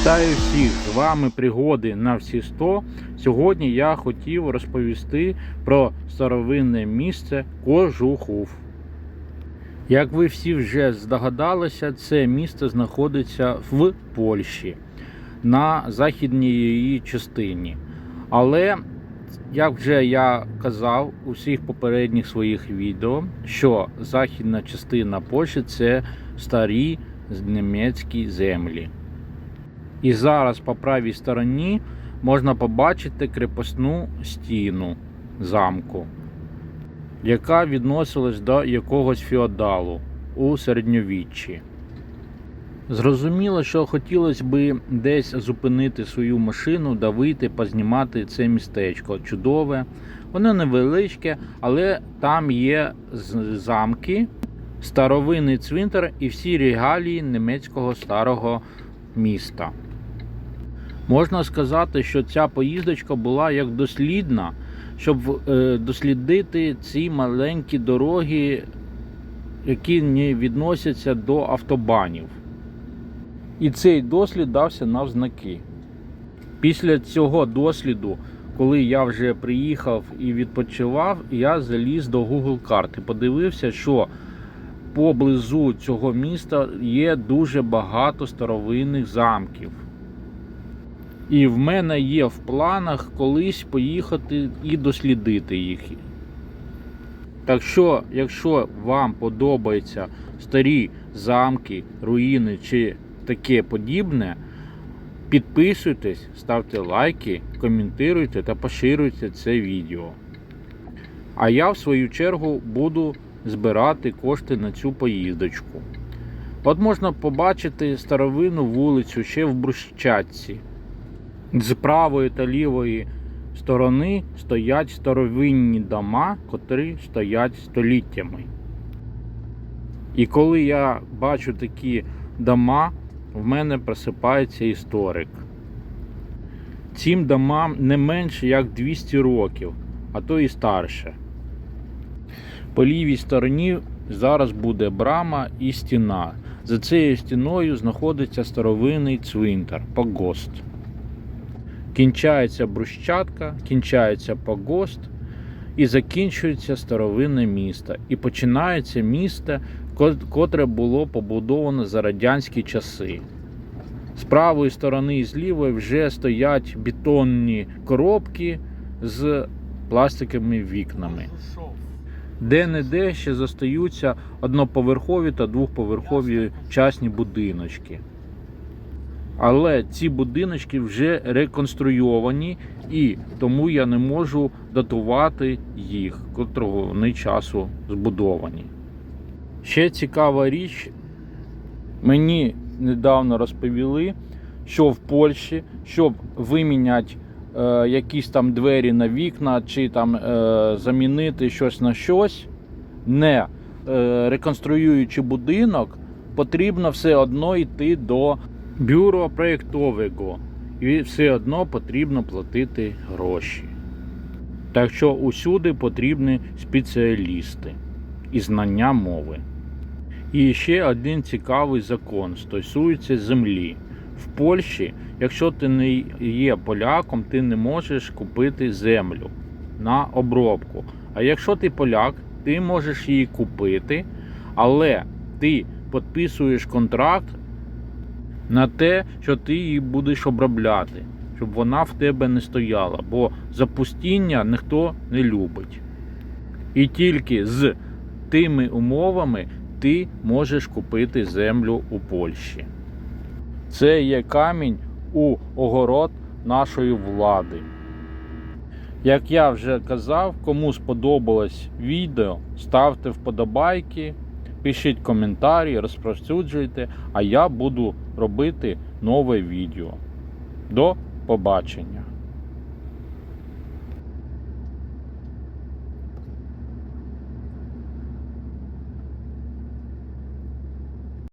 Вітаю всіх! З вами пригоди на всі 100. Сьогодні я хотів розповісти про старовинне місце Кожухов. Як ви всі вже здогадалися, це місто знаходиться в Польщі на західній її частині. Але, як вже я казав у всіх попередніх своїх відео, що західна частина Польщі це старі німецькі землі. І зараз по правій стороні можна побачити крепосну стіну замку, яка відносилась до якогось феодалу у середньовіччі. Зрозуміло, що хотілося би десь зупинити свою машину, да вийти, познімати це містечко. Чудове, воно невеличке, але там є замки, старовинний цвинтар і всі регалії німецького старого міста. Можна сказати, що ця поїздочка була як дослідна, щоб е, дослідити ці маленькі дороги, які не відносяться до автобанів. І цей дослід дався навзнаки. Після цього досліду, коли я вже приїхав і відпочивав, я заліз до Google карти. Подивився, що поблизу цього міста є дуже багато старовинних замків. І в мене є в планах колись поїхати і дослідити їх. Так що, якщо вам подобаються старі замки, руїни чи таке подібне, підписуйтесь, ставте лайки, коментуйте та поширюйте це відео. А я в свою чергу буду збирати кошти на цю поїздочку. От можна побачити старовинну вулицю ще в Брущатці. З правої та лівої сторони стоять старовинні дома, котрі стоять століттями. І коли я бачу такі дома, в мене просипається історик. Цим домам не менше як 200 років, а то і старше. По лівій стороні зараз буде брама і стіна. За цією стіною знаходиться старовинний цвинтар, погост. Кінчається брущатка, кінчається погост і закінчується старовинне місто. І починається місто, котре було побудовано за радянські часи. З правої сторони і з лівої вже стоять бетонні коробки з пластиковими вікнами. Де-не-де ще зостаються одноповерхові та двохповерхові частні будиночки. Але ці будиночки вже реконструйовані, і тому я не можу датувати їх, котрого вони часу збудовані. Ще цікава річ, мені недавно розповіли, що в Польщі, щоб виміняти е, якісь там двері на вікна чи там е, замінити щось на щось, не е, реконструюючи будинок, потрібно все одно йти до бюро проєктового. І все одно потрібно платити гроші. Так що усюди потрібні спеціалісти і знання мови. І ще один цікавий закон стосується землі. В Польщі, якщо ти не є поляком, ти не можеш купити землю на обробку. А якщо ти поляк, ти можеш її купити, але ти підписуєш контракт на те, що ти її будеш обробляти, щоб вона в тебе не стояла, бо запустіння ніхто не любить. І тільки з тими умовами ти можеш купити землю у Польщі. Це є камінь у огород нашої влади. Як я вже казав, кому сподобалось відео, ставте вподобайки, пишіть коментарі, розпросюджуйте, а я буду робити нове відео. До побачення!